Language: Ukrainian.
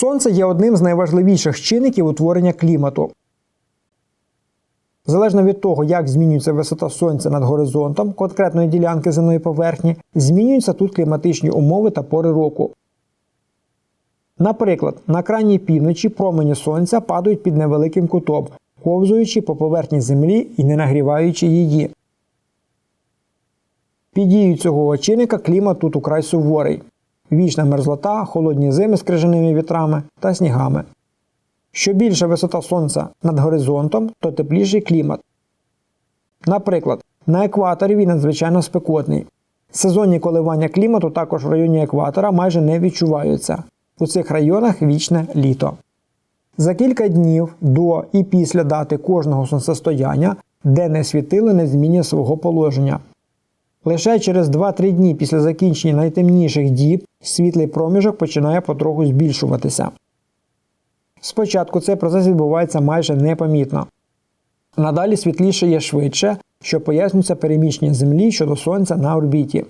Сонце є одним з найважливіших чинників утворення клімату. Залежно від того, як змінюється висота сонця над горизонтом конкретної ділянки земної поверхні, змінюються тут кліматичні умови та пори року. Наприклад, на крайній півночі промені сонця падають під невеликим кутом, ковзуючи по поверхні землі і не нагріваючи її. Під дією цього очільника клімат тут украй суворий. Вічна мерзлота, холодні зими з крижаними вітрами та снігами. Що більша висота сонця над горизонтом, то тепліший клімат. Наприклад, на екваторі він надзвичайно спекотний. Сезонні коливання клімату також в районі екватора майже не відчуваються. У цих районах вічне літо. За кілька днів до і після дати кожного сонцестояння денне світило не змінює свого положення. Лише через 2-3 дні після закінчення найтемніших діб світлий проміжок починає потроху збільшуватися. Спочатку цей процес відбувається майже непомітно. Надалі світліше є швидше, що пояснюється переміщення Землі щодо Сонця на орбіті.